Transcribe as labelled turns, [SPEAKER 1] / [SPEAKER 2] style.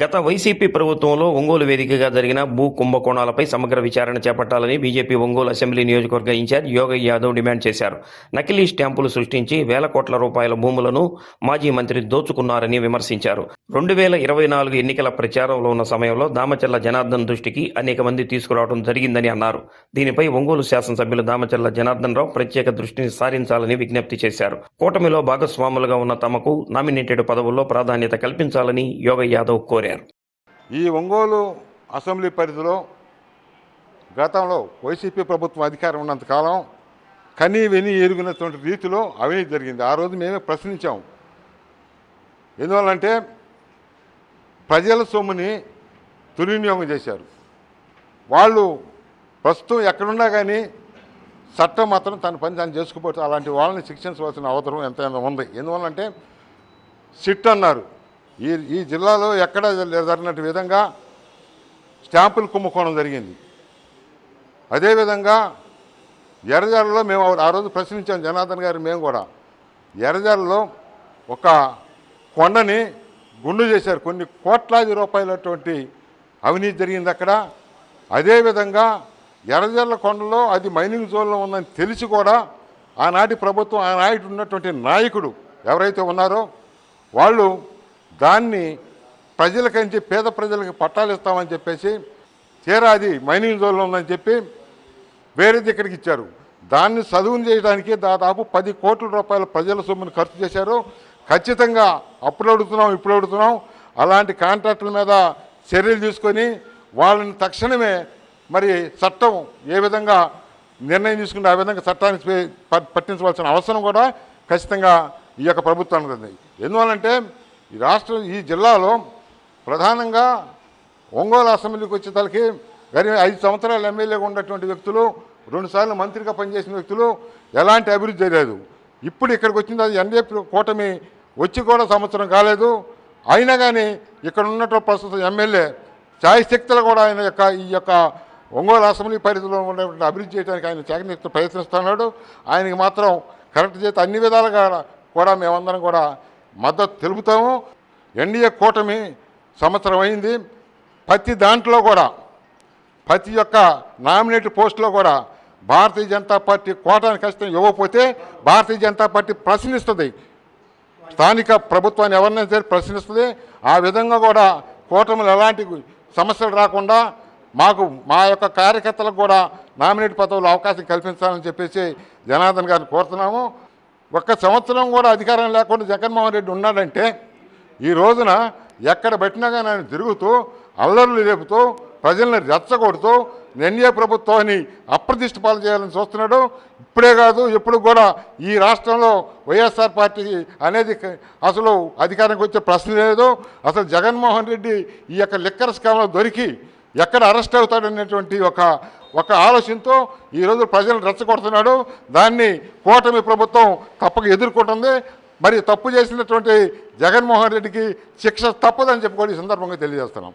[SPEAKER 1] గత వైసీపీ ప్రభుత్వంలో ఒంగోలు వేదికగా జరిగిన భూ కుంభకోణాలపై సమగ్ర విచారణ చేపట్టాలని బీజేపీ ఒంగోలు అసెంబ్లీ నియోజకవర్గ ఇన్ఛార్జ్ యోగయ్య యాదవ్ డిమాండ్ చేశారు. నకిలీ స్టాంపులు సృష్టించి వేల కోట్ల రూపాయల భూములను మాజీ మంత్రి దోచుకున్నారని విమర్శించారు. రెండు వేల ఇరవై నాలుగు ఎన్నికల ప్రచారంలో ఉన్న సమయంలో దామచర్ల జనార్దన్ దృష్టికి అనేక మంది తీసుకురావడం జరిగిందని అన్నారు. దీనిపై ఒంగోలు శాసనసభ్యులు దామచర్ల జనార్దన్ రావు ప్రత్యేక దృష్టిని సారించాలని విజ్ఞప్తి చేశారు. కూటమిలో భాగస్వాములుగా ఉన్న తమకు నామినేటెడ్ పదవుల్లో ప్రాధాన్యత కల్పించాలని యోగ యాదవ్ కోరారు.
[SPEAKER 2] ఈ ఒంగోలు అసెంబ్లీ పరిధిలో గతంలో వైసీపీ ప్రభుత్వం అధికారం ఉన్నంతకాలం కనీ విని ఎరుగునటువంటి రీతిలో అవినీతి జరిగింది. ఆ రోజు మేమే ప్రశ్నించాం. ఎందువల్లంటే ప్రజల సొమ్ముని దుర్వినియోగం చేశారు. వాళ్ళు ప్రస్తుతం ఎక్కడున్నా కానీ చట్టం మాత్రం తన పని తాను చేసుకుపోతే అలాంటి వాళ్ళని శిక్షించవలసిన అవసరం ఎంతైనా ఉంది. ఎందువల్లంటే సిట్ అన్నారు. ఈ ఈ జిల్లాలో ఎక్కడ జరిగినట్టు విధంగా స్టాంపులు కుంభకోణం జరిగింది. అదేవిధంగా ఎర్రజాలలో మేము ఆ రోజు ప్రశ్నించాం జనార్దన్ గారు మేము కూడా. ఎర్రజాలలో ఒక కొండని గుండు చేశారు. కొన్ని కోట్లాది రూపాయలటువంటి అవినీతి జరిగింది అక్కడ. అదేవిధంగా ఎర్రజల్ల కొండలో అది మైనింగ్ జోన్లో ఉందని తెలిసి కూడా ఆనాటి ప్రభుత్వం ఆనాటి ఉన్నటువంటి నాయకుడు ఎవరైతే ఉన్నారో వాళ్ళు దాన్ని ప్రజలకంచి పేద ప్రజలకు పట్టాలు ఇస్తామని చెప్పేసి తీరా అది మైనింగ్ జోన్లో ఉందని చెప్పి వేరే దగ్గరికి ఇచ్చారు. దాన్ని చదువును చేయడానికి దాదాపు పది కోట్ల రూపాయల ప్రజల సొమ్మును ఖర్చు చేశారు. ఖచ్చితంగా అప్పుడు అడుగుతున్నాం ఇప్పుడు అడుగుతున్నాం. అలాంటి కాంట్రాక్టుల మీద చర్యలు తీసుకొని వాళ్ళని తక్షణమే మరి చట్టం ఏ విధంగా నిర్ణయం తీసుకుంటే ఆ విధంగా చట్టానికి పట్టించవలసిన అవసరం కూడా ఖచ్చితంగా ఈ యొక్క ప్రభుత్వానికి ఉంది ఎందువల్లంటే ఈ రాష్ట్రం ఈ జిల్లాలో ప్రధానంగా ఒంగోలు అసెంబ్లీకి వచ్చేసరికి గరి ఐదు సంవత్సరాలు ఎమ్మెల్యేగా ఉన్నటువంటి వ్యక్తులు రెండుసార్లు మంత్రిగా పనిచేసిన వ్యక్తులు ఎలాంటి అభివృద్ధి చేయలేదు ఇప్పుడు ఇక్కడికి వచ్చింది అది ఎన్డీఎఫ్ కూటమి వచ్చి కూడా సంవత్సరం కాలేదు. అయినా కానీ ఇక్కడ ఉన్నటువంటి ప్రస్తుతం ఎమ్మెల్యే ఛాయశక్తులు కూడా ఆయన యొక్క ఈ యొక్క ఒంగోలు అసెంబ్లీ పరిధిలో ఉన్నటువంటి అభివృద్ధి చేయడానికి ఆయన చాకరీ ప్రయత్నిస్తున్నాడు. ఆయనకి మాత్రం కరెక్ట్ చేస్తే అన్ని విధాలుగా కూడా మేమందరం కూడా మద్దతు తెలుపుతాము. ఎన్డీఏ కూటమి సంవత్సరం అయింది. ప్రతి దాంట్లో కూడా ప్రతి ఒక్క నామినేట్ పోస్టులో కూడా భారతీయ జనతా పార్టీ కోటాను ఖచ్చితంగా ఇవ్వకపోతే భారతీయ జనతా పార్టీ ప్రశ్నిస్తుంది. స్థానిక ప్రభుత్వాన్ని ఎవరినైనా సరే ప్రశ్నిస్తుంది. ఆ విధంగా కూడా కూటమిలో ఎలాంటి సమస్యలు రాకుండా మాకు మా యొక్క కార్యకర్తలకు కూడా నామినేట్ పదవులు అవకాశం కల్పించాలని చెప్పేసి జనార్దన్ గారిని కోరుతున్నాము. ఒక్క సంవత్సరం కూడా అధికారం లేకుండా జగన్మోహన్ రెడ్డి ఉన్నాడంటే ఈ రోజున ఎక్కడ పెట్టినా కానీ ఆయన తిరుగుతూ అల్లర్లు రేపుతూ ప్రజల్ని రెచ్చగొడుతూ ఎన్ఏ ప్రభుత్వాన్ని అప్రతిష్ట పాలు చేయాలని చూస్తున్నాడు. ఇప్పుడే కాదు ఎప్పుడు కూడా ఈ రాష్ట్రంలో వైఎస్ఆర్ పార్టీ అనేది అసలు అధికారానికి వచ్చే ప్రశ్న లేదు. అసలు జగన్మోహన్ రెడ్డి ఈ యొక్క లిక్కర్ స్కామ్లో దొరికి ఎక్కడ అరెస్ట్ అవుతాడనేటువంటి ఒక ఒక ఆలోచనతో ఈరోజు ప్రజలను రెచ్చగొడుతున్నాడు. దాన్ని కూటమి ప్రభుత్వం తప్పక ఎదుర్కొంటుంది. మరి తప్పు చేసినటువంటి జగన్మోహన్ రెడ్డికి శిక్ష తప్పదని చెప్పుకొని ఈ సందర్భంగా తెలియజేస్తున్నాం.